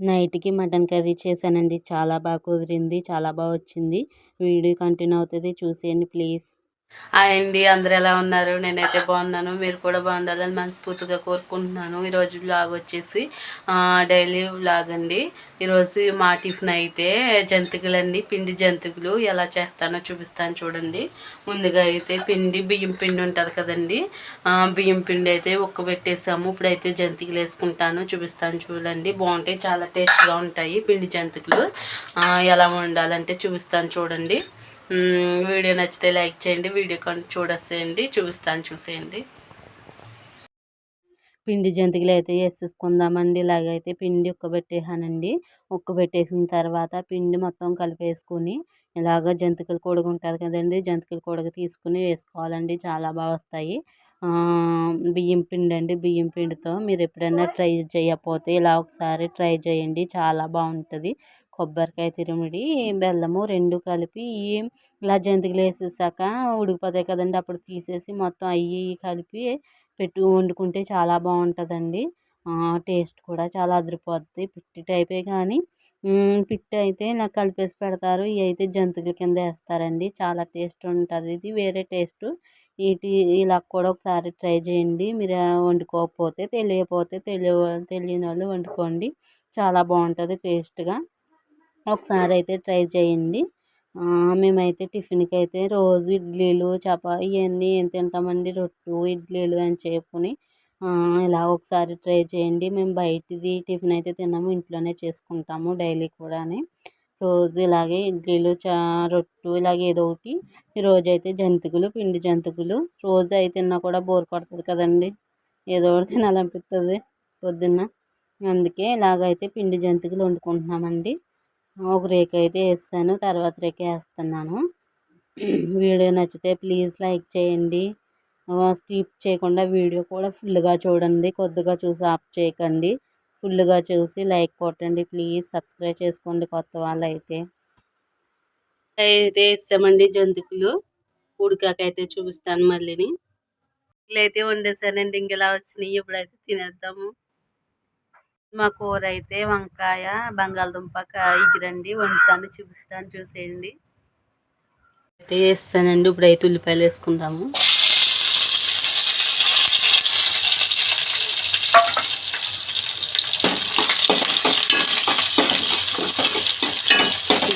నైట్కి mutton curry చేశానండి. చాలా బాగా కుదిరింది. చాలా బాగా వచ్చింది. వీడియో కంటిన్యూ అవుతుంది. చూసేయండి ప్లీజ్. అయింది. అందరు ఎలా ఉన్నారు? నేనైతే బాగున్నాను. మీరు కూడా బాగుండాలని మనస్ఫూర్తిగా కోరుకుంటున్నాను. ఈరోజు బ్లాగ్ వచ్చేసి డైలీ బ్లాగ్ అండి. ఈరోజు మా టిఫిన్ అయితే జంతికలు అండి పిండి జంతికలు ఎలా చేస్తానో చూపిస్తాను చూడండి. ముందుగా అయితే పిండి బియ్యం పిండి ఉంటుంది కదండి. బియ్యం పిండి అయితే ఉక్క పెట్టేసాము ఇప్పుడైతే జంతికలు వేసుకుంటాను చూపిస్తాను చూడండి. బాగుంటాయి. చాలా టేస్ట్గా ఉంటాయి పిండి జంతికలు. ఎలా ఉండాలంటే చూపిస్తాను చూడండి. వీడియో నచ్చితే లైక్ చేయండి వీడియో కానీ చూడేసేయండి చూపిస్తాను చూసేయండి. పిండి జంతికలు అయితే వేసేసుకుందామండి. ఇలాగైతే పిండి ఉక్కబెట్టేసానండి ఉక్కబెట్టేసిన తర్వాత పిండి మొత్తం కలిపేసుకుని ఇలాగ జంతికలు కొడుగు ఉంటుంది కదండి. జంతికలు కొడుగు తీసుకుని వేసుకోవాలండి. చాలా బాగా వస్తాయి. బియ్యం పిండి అండి. బియ్యం పిండితో మీరు ఎప్పుడైనా ట్రై చేయకపోతే ఇలా ఒకసారి ట్రై చేయండి. చాలా బాగుంటుంది. కొబ్బరికాయ తిరుమిడి బెల్లము రెండు కలిపి ఇలా జంతికలు వేసేసాక ఉడికిపోతాయి కదండి. అప్పుడు తీసేసి మొత్తం అవి కలిపి పెట్టి వండుకుంటే చాలా బాగుంటుందండి. టేస్ట్ కూడా చాలా అదిరిపోద్ది. పిట్టి టైపే కానీ పిట్టి అయితే నాకు కలిపేసి పెడతారు. ఇవి అయితే జంతికల కింద వేస్తారండి. చాలా టేస్ట్ ఉంటుంది. ఇది వేరే టేస్ట్. వీటి ఇలా కూడా ఒకసారి ట్రై చేయండి. మీరు వండుకోకపోతే తెలియకపోతే తెలియ తెలియని వాళ్ళు వండుకోండి. చాలా బాగుంటుంది టేస్ట్గా. ఒకసారి అయితే ట్రై చేయండి. మేమైతే టిఫిన్కి అయితే రోజు ఇడ్లీలు చపా ఇవన్నీ ఏం తింటామండి? రొట్టు ఇడ్లీలు అని చెప్పుకొని ఇలా ఒకసారి ట్రై చేయండి. మేము బయటిది టిఫిన్ అయితే తిన్నాము ఇంట్లోనే చేసుకుంటాము డైలీ కూడా రోజు ఇలాగే ఇడ్లీలు చా రొట్టు ఇలాగే ఏదో ఒకటి. ఈరోజు అయితే జంతికలు పిండి జంతికలు. రోజు అయితే తిన్నా కూడా బోర్ కొడుతుంది కదండి. ఏదో ఒకటి తినాలనిపిస్తుంది పొద్దున్న. అందుకే ఇలాగైతే పిండి జంతికలు వండుకుంటున్నామండి. ఒక రేక్ అయితే వేస్తాను తర్వాత రేక్ వేస్తున్నాను. వీడియో నచ్చితే ప్లీజ్ లైక్ చేయండి. స్కిప్ చేయకుండా వీడియో కూడా ఫుల్గా చూడండి కొద్దిగా చూసి ఆఫ్ చేయకండి. ఫుల్గా చూసి లైక్ కొట్టండి ప్లీజ్ సబ్స్క్రైబ్ చేసుకోండి కొత్త వాళ్ళు అయితే అయితే ఇస్తామండి జంతుకులు ఉడికాకైతే చూపిస్తాను మళ్ళీని. ఇలా అయితే వండేసానండి ఇంకెలా వచ్చినాయి ఇప్పుడైతే తినేద్దాము. మా కూర అయితే వంకాయ బంగాళదుంప ఇగిరండి. వండుతాను చూపిస్తాను చూసేయండి. అయితే వేస్తానండి. ఇప్పుడు అయితే ఉల్లిపాయలు వేసుకుందాము.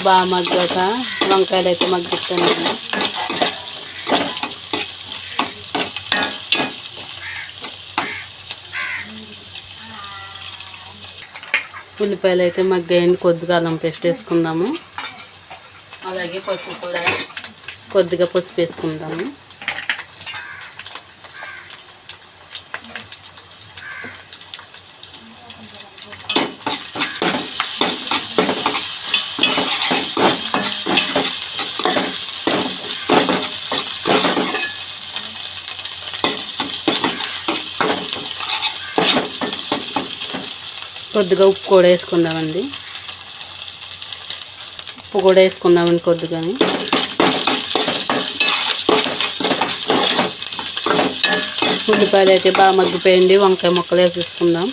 బాగా మగ్గాక వంకాయలు అయితే మగ్గిస్తాను ఉల్లిపాయలు అయితే మగ్గాయండి కొద్దిగా అల్లం పేస్ట్ వేసుకుందాము. అలాగే పసుపు కూడా కొద్దిగా పసుపు వేసుకుందాము. కొద్దిగా ఉప్పు కూడా వేసుకుందామండి. ఉప్పు కూడా వేసుకుందామండి కొద్దిగా ఉల్లిపాయలు అయితే బాగా మగ్గిపోయండి వంకాయ ముక్కలు వేసేసుకుందాం.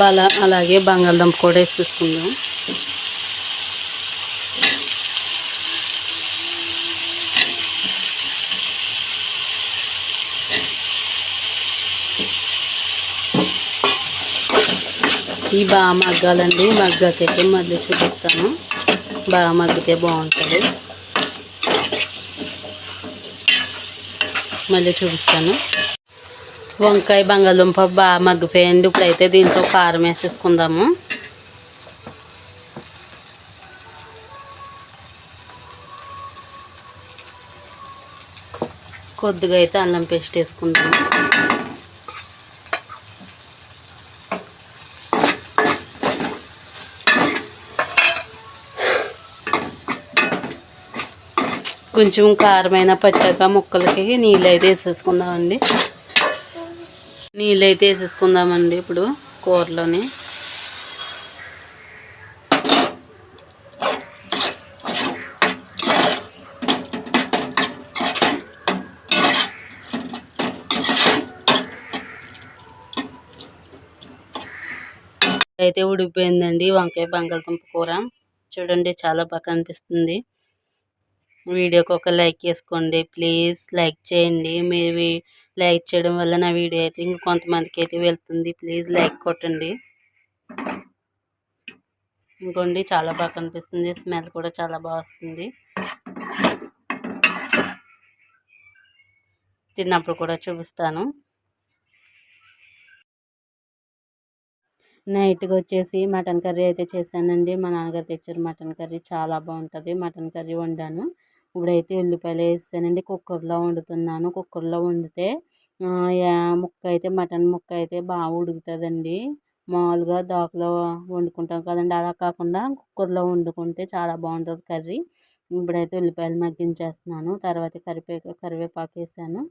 బల అలాగే బంగాళదుంప కూడా వేసేసుకుందాం. ఈ బాగా మగ్గాలండి. మగ్గాకైతే మళ్ళీ చూపిస్తాను. బాగా మగ్గితే బాగుంటుంది. మళ్ళీ చూపిస్తాను. వంకాయ బంగాళదుంప బాగా మగ్గిపోయండి ఇప్పుడైతే దీంట్లో కారం వేసేసుకుందాము. కొద్దిగా అయితే అన్నం పేస్ట్ వేసుకుందాము. కొంచెం కారమైన పట్టాక ముక్కలకి నీళ్ళు అయితే వేసేసుకుందామండి. నీళ్ళు అయితే వేసేసుకుందామండి ఇప్పుడు కూరలోని. అయితే ఉడికిపోయిందండి వంకాయ బంగాళదుంప కూర. చూడండి చాలా బాగా కనిపిస్తుంది. వీడియోకి ఒక లైక్ చేసుకోండి ప్లీజ్ లైక్ చేయండి. మీరు లైక్ చేయడం వల్ల నా వీడియో అయితే ఇంకొంతమందికి అయితే వెళ్తుంది. ప్లీజ్ లైక్ కొట్టండి. ఇంకోండి చాలా బాగా కనిపిస్తుంది. స్మెల్ కూడా చాలా బాగా వస్తుంది. తిన్నప్పుడు కూడా చూపిస్తాను. నైట్గా వచ్చేసి మటన్ కర్రీ అయితే చేశానండి. మా నాన్నగారు తెచ్చారు మటన్ కర్రీ. చాలా బాగుంటుంది. మటన్ కర్రీ వండాను. ఇప్పుడైతే ఉల్లిపాయలు వేసానండి కుక్కర్లో వండుతున్నాను. కుక్కర్లో వండితే ముక్క అయితే మటన్ ముక్క అయితే బాగా ఉడుకుతుందండి. మామూలుగా దాకలో వండుకుంటాం కదండి. అలా కాకుండా కుక్కర్లో వండుకుంటే చాలా బాగుంటుంది కర్రీ. ఇప్పుడైతే ఉల్లిపాయలు మగ్గించేస్తున్నాను. తర్వాత కరివేపాకు కరివేపాకు వేసాను.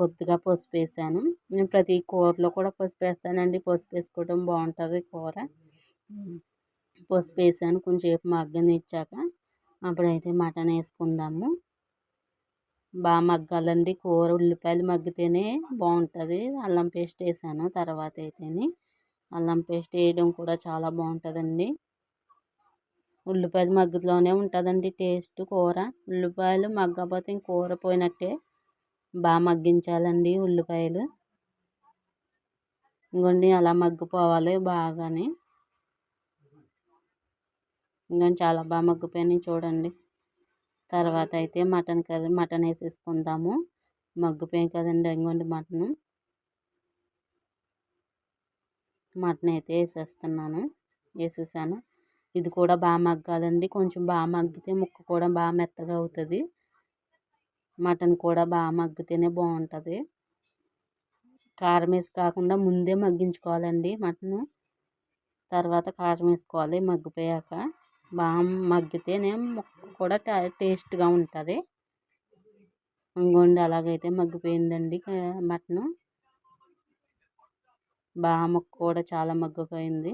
కొద్దిగా పసుపు వేసాను. నేను ప్రతి కూరలో కూడా పసుపు వేస్తానండి. పసుపు వేసుకోవడం బాగుంటుంది కూర. పసుపు వేసాను. కొంచెంసేపు మగ్గనిచ్చాక అప్పుడైతే మటన్ వేసుకుందాము. బాగా మగ్గాలండి. కూర ఉల్లిపాయలు మగ్గితేనే బాగుంటుంది. అల్లం పేస్ట్ వేసాను తర్వాత అయితేనే. అల్లం పేస్ట్ వేయడం కూడా చాలా బాగుంటుందండి. ఉల్లిపాయలు మగ్గులోనే ఉంటుందండి టేస్ట్ కూర. ఉల్లిపాయలు మగ్గకపోతే కూర పోయినట్టే బాగా మగ్గించాలండి ఉల్లిపాయలు. ఇంకొండి అలా మగ్గిపోవాలి బాగానే. ఇంకా చాలా బాగా మగ్గిపోయినాయి చూడండి. తర్వాత అయితే మటన్ కర్రీ మటన్ వేసేసుకుందాము. మగ్గిపోయాయి కదండి ఇంకోండి మటన్. మటన్ అయితే వేసేస్తున్నాను వేసేసాను. ఇది కూడా బాగా మగ్గాలండి. కొంచెం బాగా మగ్గితే ముక్క కూడా బాగా మెత్తగా అవుతుంది. మటన్ కూడా బాగా మగ్గితేనే బాగుంటుంది. కారం వేసి కాకుండా ముందే మగ్గించుకోవాలండి మటను. తర్వాత కారం వేసుకోవాలి మగ్గిపోయాక. బాగా మగ్గితేనే ముక్క కూడా టేస్ట్గా ఉంటుంది. ఇంకోండి అలాగైతే మగ్గిపోయిందండి మటను. బాగా ముక్క కూడా చాలా మగ్గిపోయింది.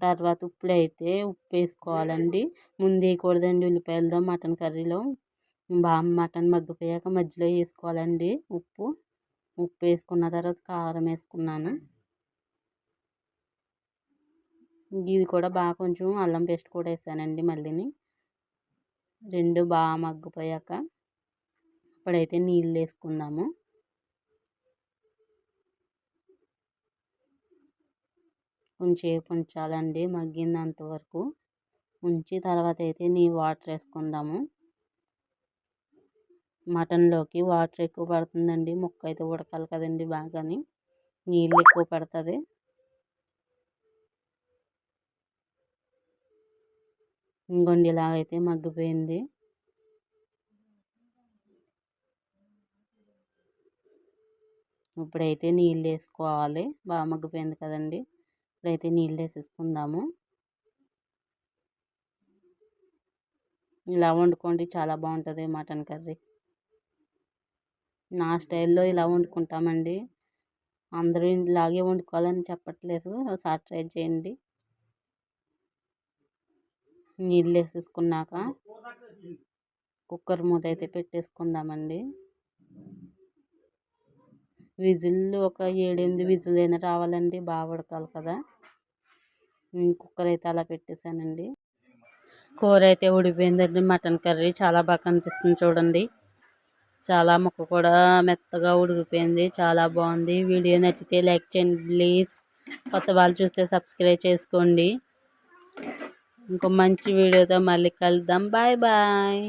తర్వాత ఉప్పులు అయితే ఉప్పు వేసుకోవాలండి ముందు వేయకూడదండి ఉల్లిపాయలతో మటన్ కర్రీలో. బాగా మటన్ మగ్గిపోయాక మధ్యలో వేసుకోవాలండి ఉప్పు. ఉప్పు వేసుకున్న తర్వాత కారం వేసుకున్నాను. ఇది కూడా బాగా కొంచెం అల్లం పేస్ట్ కూడా వేసానండి మళ్ళీని. రెండు బాగా మగ్గిపోయాక ఇప్పుడైతే నీళ్ళు వేసుకుందాము. కొంచెంసేపు ఉంచాలండి మగ్గినంత వరకు. ఉంచి తర్వాత అయితే నీ వాటర్ వేసుకుందాము. మటన్లోకి వాటర్ ఎక్కువ పడుతుందండి ముక్క అయితే ఉడకాలి కదండి బాగాని. నీళ్ళు ఎక్కువ పడుతుంది. ఇంకొండి ఇలాగైతే మగ్గిపోయింది. ఇప్పుడైతే నీళ్ళు వేసుకోవాలి బాగా మగ్గిపోయింది కదండి. ఇప్పుడైతే నీళ్ళు వేసేసుకుందాము ఇలా వండుకోండి చాలా బాగుంటుంది మటన్ కర్రీ. నా స్టైల్లో ఇలా వండుకుంటామండి. అందరూ ఇలాగే వండుకోవాలని చెప్పట్లేదు. ఒకసారి ట్రై చేయండి. నీళ్ళు వేసేసుకున్నాక కుక్కర్ మూత అయితే పెట్టేసుకుందామండి. విజిల్ ఒక ఏడెనిమిది విజిల్ అయినా రావాలండి బాగా ఉడకాలి కదా. కుక్కర్ అయితే అలా పెట్టేశానండి. కూర అయితే ఉడిపోయిందండి మటన్ కర్రీ చాలా బాగా కనిపిస్తుంది చూడండి. చాలా ముక్క కూడా మెత్తగా ఉడికిపోయింది చాలా బాగుంది. వీడియో నచ్చితే లైక్ చేయండి ప్లీజ్. కొత్త వాళ్ళు చూస్తే సబ్స్క్రైబ్ చేసుకోండి. ఇంకో మంచి వీడియోతో మళ్ళీ కలుద్దాం. Bye bye.